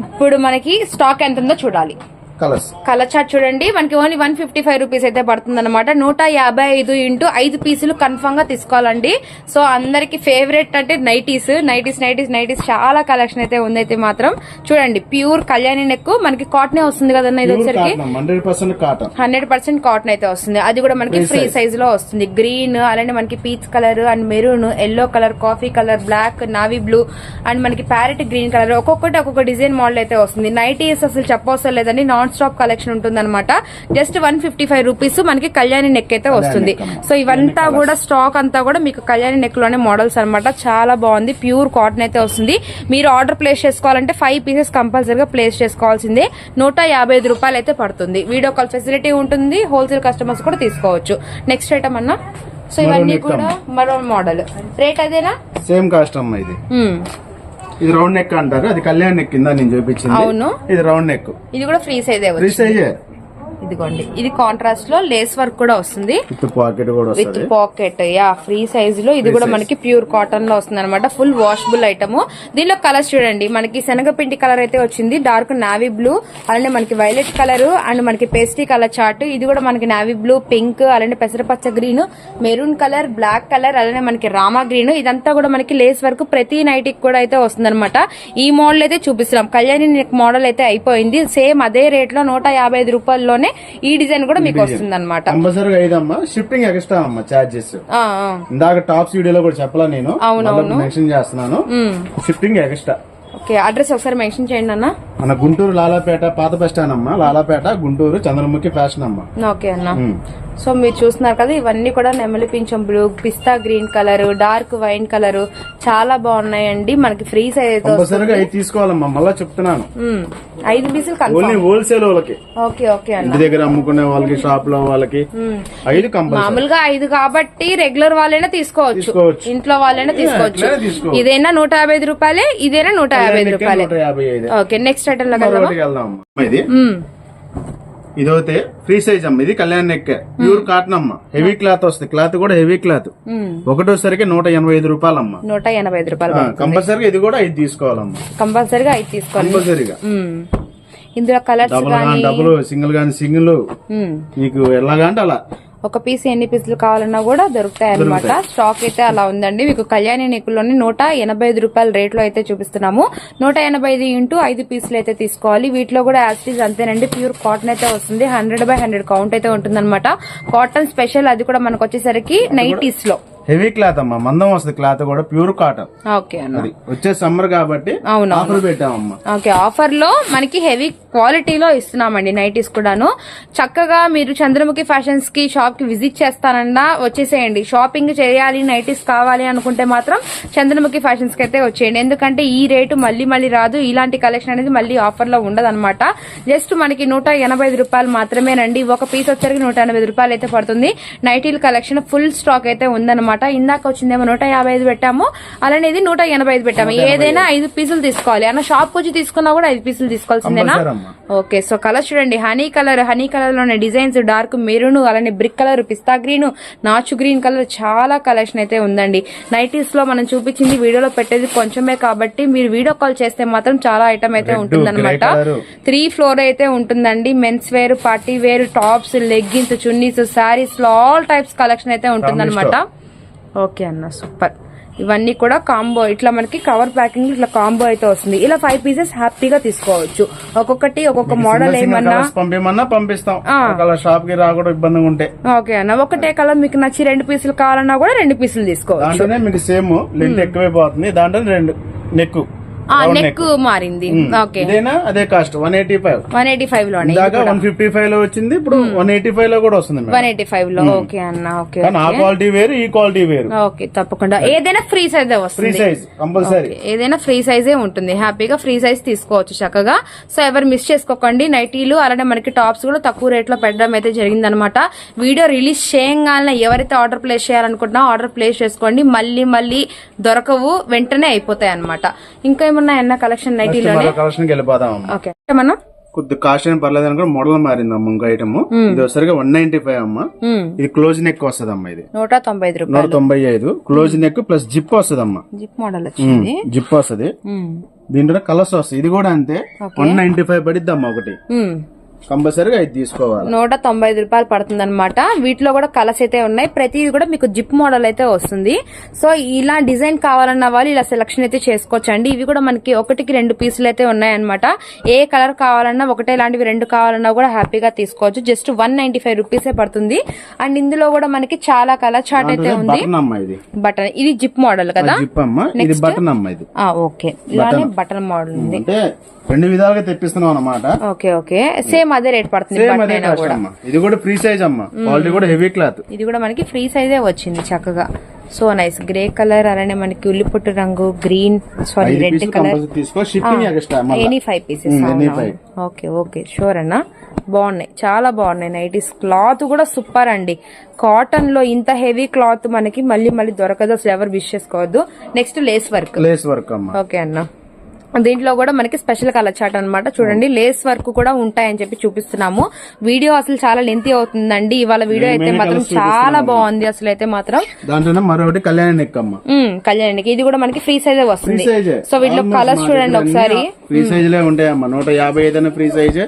ఇప్పుడు మనకి స్టాక్ ఎంత ఉందో చూడాలి. కలర్స్. కలర్ చార్ట్ చూడండి. మనకి only one fifty five rupees అయితే పడుతుంది అనమాట నూట యాభై ఐదు ఇంటూ ఐదు పీసులు కన్ఫర్మ్గా తీసుకోవాలండి. సో అందరికి ఫేవరెట్ అంటే నైటీస్. నైటీస్ నైటీస్ నైటీస్ చాలా కలెక్షన్ అయితే ఉంది అయితే మాత్రం. చూడండి ప్యూర్ కళ్యాణి నెక్ మనకి కాటనే వస్తుంది కదన్న ఇది వచ్చరికి hundred percent cotton hundred percent cotton అయితే వస్తుంది. అది కూడా మనకి ఫ్రీ సైజ్లో వస్తుంది. గ్రీన్ అలానే మనకి peach colour and maroon yellow colour coffee colour black navy blue and మనకి ప్యారెట్ గ్రీన్ కలర్ ఒక్కొక్కటి ఒక్కొక్క డిజైన్ మోడల్ అయితే వస్తుంది. నైటీస్ అసలు చెప్పవసరం లేదండి. నాన్ స్టాప్ కలెక్షన్ ఉంటుంది అనమాట just one fifty five rupees మనకి కళ్యాణి నెక్ అయితే వస్తుంది. సో ఇవంతా కూడా స్టాక్ అంతా కూడా మీకు కళ్యాణి నెక్లోనే మోడల్స్ అన్నమాట. చాలా బాగుంది. ప్యూర్ కాటన్ అయితే వస్తుంది. మీరు ఆర్డర్ ప్లేస్ చేసుకోవాలంటే ఫైవ్ పీసెస్ కంపల్సరీగా ప్లేస్ చేసుకోవాల్సిందే. నూట యాభై ఐదు రూపాయలు అయితే పడుతుంది. వీడియో కాల్ ఫెసిలిటీ ఉంటుంది. హోల్సేల్ కస్టమర్స్ కూడా తీసుకోవచ్చు. నెక్స్ట్ ఐటమ్ అన్న. సో ఇవన్నీ కూడా మరో మోడల్ రేట్ అదేనా? సేమ్ కాస్ట్ అమ్మా ఇది. మ్మ్. ఇది రౌండ్ నెక్ అంటారు. అది కళ్యాణ్ నెక్ కింద నేను చూపించింది. అవును. ఇది రౌండ్ నెక్. ఇది కూడా ఫ్రీ సైజ్ ఫ్రీ సైజే. ఇదిగోండి. ఇది కాంట్రాస్ట్లో లేస్ వర్క్ కూడా వస్తుంది. విత్ పాకెట్ యా ఫ్రీ సైజ్లో. ఇది కూడా మనకి ప్యూర్ కాటన్లో వస్తుంది అనమాట ఫుల్ వాషబుల్ ఐటమ్ దీనిలో కలర్స్ చూడండి. మనకి శనగపిండి కలర్ అయితే వచ్చింది. డార్క్ నావీ బ్లూ అలానే మనకి వైలెట్ కలర్ అండ్ మనకి పేస్టీ కలర్ చార్ట్ ఇది కూడా మనకి నావీ బ్లూ పింక్ అలానే పెసరపచ్చ green maroon colour black colour అలానే మనకి రామా గ్రీన్ ఇదంతా కూడా మనకి లేస్ వర్క్ ప్రతి నైట్ కూడా అయితే వస్తుంది ఈ మోడల్ అయితే చూపిస్తున్నాం. కళ్యాణి మోడల్ అయితే అయిపోయింది. సేమ్ అదే రేట్లో నూట యాభై ఐదు రూపాయల్లోనే ఈ డిజైన్ కూడా మీకు వస్తుంది అనమాట కంపల్సరీగా ఐదమ్మా షిప్పింగ్ ఎక్స్ట్రా అమ్మా చార్జెస్ ఇందాక టాప్స్ వీడియోలో కూడా చెప్పలా నేను. మెన్షన్ చేస్తున్నాను. షిప్పింగ్ ఎక్స్ట్రా ఓకే అడ్రస్ ఒకసారి మెన్షన్ చేయండి అన్న. మన గుంటూరు లాలాపేట పాత బస్ స్టాండ్ అమ్మా. లాలాపేట గుంటూరు చంద్రముఖి ఫ్యాషన్ అమ్మా. ఓకే అన్న. సో మీరు చూస్తున్నారు కదా ఇవన్నీ కూడా నెమలి పింఛం blue pista green colour dark wine colour చాలా బాగున్నాయండి. మనకి ఫ్రీ సైజ్ అయితే తీసుకోవాలమ్మా మళ్ళా చెప్తున్నాను. ఐదు పీసులు ఓన్లీ హోల్సేల్ వాళ్ళకి. ఓకే ఓకే ఇంటి దగ్గర అమ్ముకునే వాళ్ళకి షాప్లో వాళ్ళకి ఐదు మామూలుగా ఐదు కాబట్టి రెగ్యులర్ వాళ్ళైనా తీసుకోవచ్చు. ఇంట్లో వాళ్ళైనా తీసుకోవచ్చు. ఇదైనా నూట యాభై ఐదు రూపాయలే ఇదైనా నూట యాభై ఐదు రూపాయలే. ఓకే నెక్స్ట్ ఐటమ్లో ఇది. ఇదైతే ఫ్రీ సైజ్ అమ్మ. ఇది కళ్యాణ్ నెక్ ప్యూర్ కాటన్ అమ్మ. హెవీ క్లాత్ వస్తుంది. క్లాత్ కూడా హెవీ క్లాత్. ఒకటోసరికి నూట ఎనభై ఐదు రూపాయలమ్మ. నూట ఎనభై ఐదు రూపాయలు కంపల్సరీగా ఇది కూడా ఐదు తీసుకోవాలమ్మా. కంపల్సరీగా ఐదు తీసుకోవాలి. కంపల్సరీగా. మ్మ్. ఇందులో కలర్స్ డబుల్ సింగిల్ గాని సింగిల్. మీకు ఎలాగంటే అలా. ఒక పీస్ ఎన్ని పీసులు కావాలన్నా కూడా దొరుకుతాయి. అనమాట స్టాక్ అయితే అలా ఉందండి. మీకు కళ్యాణి నెక్కులోని నూట ఎనభై ఐదు రూపాయల రేట్లో అయితే చూపిస్తున్నాము. నూట ఎనభై ఐదు ఇంటూ ఐదు పీసులు అయితే తీసుకోవాలి. వీటిలో కూడా యాస్టీస్ అంతేనండి. ప్యూర్ కాటన్ అయితే వస్తుంది. హండ్రెడ్ బై హండ్రెడ్ కౌంట్ అయితే ఉంటుంది కాటన్ స్పెషల్ అది కూడా మనకు వచ్చేసరికి నైటీస్లో. హెవీ క్లాత్ అమ్మా. మందం వస్తుంది క్లాత్ కూడా ప్యూర్ కాటన్. ఓకే అది వచ్చే సమ్మర్ కాబట్టి ఆఫర్ పెట్టామమ్మా. ఓకే ఆఫర్లో మనకి హెవీ క్వాలిటీలో ఇస్తున్నామండి నైటీస్ కూడాను. చక్కగా మీరు చంద్రముఖి ఫ్యాషన్స్కి షాప్కి విజిట్ చేస్తానన్నా వచ్చేసేయండి. షాపింగ్ చేయాలి నైటీస్ కావాలి అనుకుంటే మాత్రం చంద్రముఖి ఫ్యాషన్స్కి అయితే వచ్చేయండి. ఎందుకంటే ఈ రేటు మళ్ళీ మళ్ళీ రాదు. ఇలాంటి కలెక్షన్ అనేది మళ్ళీ ఆఫర్లో ఉండదు అనమాట జస్ట్ మనకి నూట ఎనభై రూపాయలు మాత్రమేనండి. ఒక పీస్ వచ్చరికి నూట ఎనభై రూపాయలు అయితే పడుతుంది. నైటీల కలెక్షన్ ఫుల్ స్టాక్ అయితే ఉందన్నమాట. ఇందాక వచ్చిందేమో నూట యాభై ఐదు పెట్టాము. అలానే ఇది నూట ఎనభై ఐదు పెట్టాము. ఏదైనా ఐదు పీసులు తీసుకోవాలి. అన్న షాప్ వచ్చి తీసుకున్నా కూడా ఐదు పీసులు తీసుకోవాల్సిందేనా? ఓకే సో కలర్ చూడండి. హనీ కలర్ హనీ కలర్లోనే డిజైన్స్ డార్క్ మెరూన్ అలానే బ్రిక్ కలర్ పిస్తా గ్రీన్ నాచు గ్రీన్ కలర్ చాలా కలెక్షన్ అయితే ఉందండి. నైటీస్లో మనం చూపించింది వీడియోలో పెట్టేది కొంచెమే కాబట్టి మీరు వీడియో కాల్ చేస్తే మాత్రం చాలా ఐటమ్ అయితే ఉంటుందన్నమాట. త్రీ ఫ్లోర్ అయితే ఉంటుందండి. Mens wear party wear tops leggings chunnis శారీస్లో ఆల్ టైప్స్ కలెక్షన్ అయితే ఉంటుందన్నమాట. ఓకే అన్న సూపర్. ఇవన్నీ కూడా కాంబో ఇట్లా మనకి కవర్ ప్యాకింగ్ ఇట్లా కాంబో అయితే వస్తుంది. ఇలా ఫైవ్ పీసెస్ హ్యాపీగా తీసుకోవచ్చు. ఒక్కొక్కటి ఒక్కొక్క మోడల్ ఏమన్నా పంపిమన్నా పంపిస్తాం. షాప్కి ఇబ్బందిగా ఉంటే. ఓకే అన్న ఒకటే కలర్ మీకు నచ్చి రెండు పీసులు కావాలన్నా కూడా రెండు పీసులు తీసుకోవచ్చు. మీకు సేమ్ లెంత్ ఎక్కువైపోతుంది. దాంట్లో రెండు నెక్ ఆ నెక్ మారింది. ఓకే ఇదేనా? అదే cost one eighty five one eighty five ఇందాక వన్ ఫిఫ్టీ ఫైవ్లో వచ్చింది ఇప్పుడు వన్ ఎయిటీ ఫైవ్లో కూడా వస్తుంది. వన్ ఎయిటీ ఫైవ్లో. ఓకే అన్న. ఓకే ఆ క్వాలిటీ వేరు ఈ క్వాలిటీ వేరు. ఓకే తప్పకుండా. ఏదైనా ఫ్రీ సైజ్ ఫ్రీ వస్తుంది. Size compulsory. ఏదైనా ఫ్రీ సైజే ఉంటుంది. హ్యాపీగా ఫ్రీ సైజ్ తీసుకోవచ్చు చక్కగా. సో ఎవరు మిస్ చేసుకోకండి. నైటీలు అలానే మనకి టాప్స్ కూడా తక్కువ రేట్లో పెట్టడం అయితే జరిగిందనమాట వీడియో రిలీజ్ చేయంగానే ఎవరైతే ఆర్డర్ ప్లేస్ చేయాలనుకుంటున్నా ఆర్డర్ ప్లేస్ చేసుకోండి. మళ్ళీ మళ్ళీ దొరకవు వెంటనే అయిపోతాయి అనమాట ఇంకా ఏమన్నా ఎన్న కలెక్షన్ నైటీలోనే మరో కలెక్షన్ వెళ్ళిపోదాం. ఓకే కొద్ది కాస్ట్ ఏం పర్లేదు అనుకో మోడల్ మారింది అమ్మ ఇంకో ఐటమ్ ఇది వచ్చరికి వన్ నైన్టీ ఫైవ్ అమ్మ. మ్మ్. ఇది క్లోజ్ నెక్ వస్తుంది అమ్మ ఇది. నూట తొంభై ఐదు నూట తొంభై ఐదు. క్లోజ్ నెక్ ప్లస్ జిప్ వస్తుంది అమ్మ జిప్ మోడల్ జిప్ వస్తుంది. దీంట్లో కలర్స్ వస్తాయి. ఇది కూడా అంతే. వన్ నైన్టీ ఫైవ్ పడిద్ది అమ్మ ఒకటి. మ్మ్. కంపల్సరీగా ఇది తీసుకోవాలి. నూట తొంభై ఐదు రూపాయలు పడుతుంది అనమాట వీటిలో కూడా కలర్స్ అయితే ఉన్నాయి. ప్రతిది కూడా మీకు జిప్ మోడల్ అయితే వస్తుంది. సో ఇలా డిజైన్ కావాలన్న వాళ్ళు ఇలా సెలక్షన్ అయితే చేసుకోవచ్చు అండి ఇవి కూడా మనకి ఒకటికి రెండు పీసులు అయితే ఉన్నాయన్నమాట. ఏ కలర్ కావాలన్నా ఒకటే లాంటివి రెండు కావాలన్నా కూడా హ్యాపీగా తీసుకోవచ్చు. జస్ట్ వన్ నైన్టీ ఫైవ్ రూపీసే పడుతుంది. అండ్ ఇందులో కూడా మనకి చాలా కలర్ చార్ట్ అయితే ఉంది. బటన్ ఇది. జిప్ మోడల్ కదా. ఓకే. ఇలానే బటన్. మోడల్ ఉంది. రెండు విధాలుగా తెప్పిస్తున్నాం అన్నమాట. Okay okay. సేమ్ అదే రేట్ పడుతుంది సేమ్ బటన్ అదే అయినా కాస్ట్ కూడా అమ్మ. ఇది కూడా ఫ్రీ సైజ్ అమ్మ. క్వాలిటీ కూడా హెవీ క్లాత్ ఇది కూడా మనకి ఫ్రీ సైజే వచ్చింది చక్కగా. సో నైస్ గ్రే కలర్ అలానే మనకి ఉల్లిపొట్టు రంగు green sorry red colour. Any five pieces. Okay okay sure అన్న. బాగున్నాయి. చాలా బాగున్నాయి. నైటీస్ క్లాత్ కూడా సూపర్ అండి. కాటన్లో ఇంత హెవీ క్లాత్ మనకి మళ్ళీ మళ్ళీ దొరకదు. అసలు ఎవరు విష్ చేసుకోవద్దు. Next lace work lace work okay అన్న. దీంట్లో కూడా మనకి స్పెషల్ కలర్ చాట్ అన్నమాట. చూడండి లేస్ వర్క్ కూడా ఉంటాయని చెప్పి చూపిస్తున్నాము. వీడియో అసలు చాలా లెంతీ అవుతుందండి. ఇవాళ వీడియో అయితే మాత్రం చాలా బాగుంది అసలు అయితే మాత్రం. దాంట్లోనే మరొకటి కళ్యాణ కళ్యాణ్కి ఇది కూడా మనకి ఫ్రీ సైజ్ వస్తుంది. సో వీటిలో కలర్స్ చూడండి ఒకసారి. ఫ్రీ సైజ్ లే ఉంటాయమ్మా. నూట యాభై free size.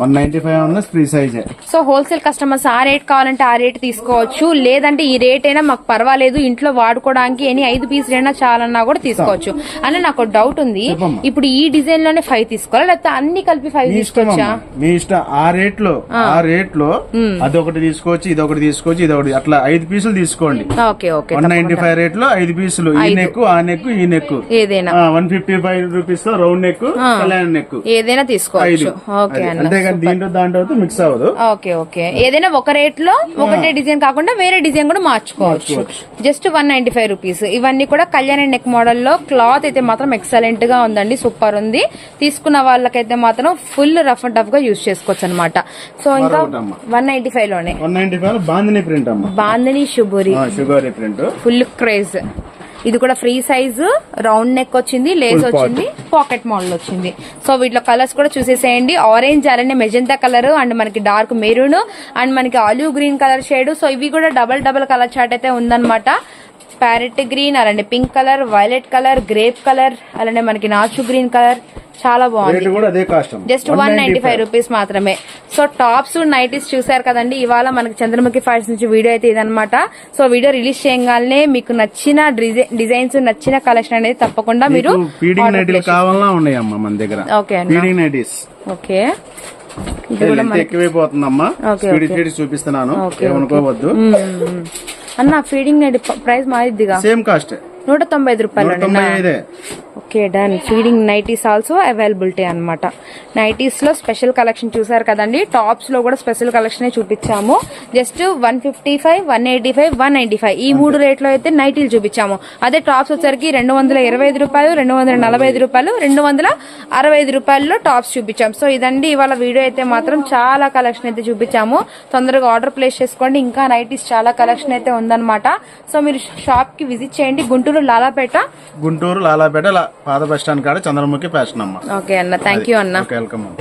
One ninety five ఉన్న free size. So wholesale customers ఆ రేట్ కావాలంటే ఆ రేట్ తీసుకోవచ్చు. లేదంటే ఈ రేట్ అయినా మాకు పర్వాలేదు ఇంట్లో వాడుకోవడానికి ఎన్ని ఐదు పీసులు అయినా చాలన్నా కూడా తీసుకోవచ్చు. అని నాకు డౌట్ ఉంది. ఇప్పుడు ఈ డిజైన్లోనే ఫైవ్ తీసుకోవాలా? లేకపోతే అన్ని కలిపి ఫైవ్ తీసుకోవచ్చా అమ్మా. మీ ఇష్టం. ఆ రేట్లో ఆ రేట్లో అదొకటి తీసుకోవచ్చు ఇదొకటి తీసుకోవచ్చు ఇదొకటి అట్లా ఐదు పీసులు తీసుకోండి. Okay okay one ninety five రేట్లో ఐదు పీసులు ఈ నెక్ ఆ నెక్ ఈ నెక్ ఏదైనా. వన్ ఫిఫ్టీ ఫైవ్ రూపీస్లో రౌండ్ నెక్ నెక్ ఏదైనా తీసుకోవచ్చు. ఓకే అది. దీంట్లో దాంట్లో అయితే మిక్స్ అవ్వదు. Okay okay. ఏదైనా ఒక రేట్లో ఒకటే డిజైన్ కాకుండా వేరే డిజైన్ కూడా మార్చుకోవచ్చు. Just one ninety five rupees. ఇవన్నీ కూడా కళ్యాణ నెక్ మోడల్లో క్లాత్ అయితే మాత్రం ఎక్సలెంట్గా ఉందండి సూపర్ ఉంది. తీసుకున్న వాళ్ళకైతే మాత్రం ఫుల్ రఫ్ అండ్ టఫ్గా యూజ్ చేసుకోవచ్చు అనమాట సో ఇంకా. One ninety ఫైవ్లోనే. One ninety five bandhani print అమ్మా. Bandhani శుభురి. Sugar print. Full craze. ఇది కూడా ఫ్రీ సైజ్ రౌండ్ నెక్ వచ్చింది లేస్. వచ్చింది పాకెట్ మోడల్ వచ్చింది. సో వీటిలో కలర్స్ కూడా చూసేసేయండి. ఆరెంజ్ అలానే మెజంతా కలర్ అండ్ మనకి డార్క్ మెరూన్ అండ్ మనకి olive green colour shade so ఇవి కూడా డబల్ డబల్ కలర్ చార్ట్ అయితే ఉందన్నమాట. ప్యారెట్ గ్రీన్ అలానే pink colour violet colour grape colour అలానే మనకి నాచు గ్రీన్ కలర్. చాలా బాగుంది. Just one ninety five rupees మాత్రమే. సో టాప్స్ నైటీస్ చూసారు కదండి ఇవాళ మనకి చంద్రముఖి ఫైల్స్ నుంచి వీడియో అయితే ఇదనమాట సో వీడియో రిలీజ్ చేయగానే మీకు నచ్చిన డిజై- డిజైన్స్ నచ్చిన కలెక్షన్ అనేది తప్పకుండా మీరు ఓకే ఎక్కువైపోతుందమ్మా? చూపిస్తున్నాను. ఏమనుకోవద్దు. అన్న ఫీడింగ్ నైట్ ప్రైస్ మారిద్దిగా సేమ్ కాస్ట్ నూట తొంభై ఐదు రూపాయలు నూట తొంభై ఐదే okay done feeding nighties also availability అనమాట నైటీస్లో స్పెషల్ కలెక్షన్ చూసారు కదండి. టాప్స్లో కూడా స్పెషల్ కలెక్షన్ చూపించాము. Just one fifty five one eighty five one ninety five ఈ మూడు రేట్లో అయితే నైటీలు చూపించాము. అదే టాప్స్ వచ్చరికి రెండు వందల ఇరవై ఐదు రూపాయలు రెండు వందల నలభై ఐదు రూపాయలు రెండు వందల అరవై ఐదు రూపాయల్లో టాప్స్ చూపించాము సో ఇదండి ఇవాళ వీడియో అయితే మాత్రం చాలా కలెక్షన్ అయితే చూపించాము. తొందరగా ఆర్డర్ ప్లేస్ చేసుకోండి. ఇంకా నైటీస్ చాలా కలెక్షన్ అయితే ఉందన్నమాట. సో మీరు షాప్కి విజిట్ చేయండి. గుంటూరు లాలాపేట. గుంటూరు లాలాపేట పాత బస్ స్టాండ్ కాడ చంద్రముఖి ఫ్యాషన్ అమ్మ. ఓకే అన్న. థ్యాంక్ యూ అన్న. వెల్కమ్ అమ్మ.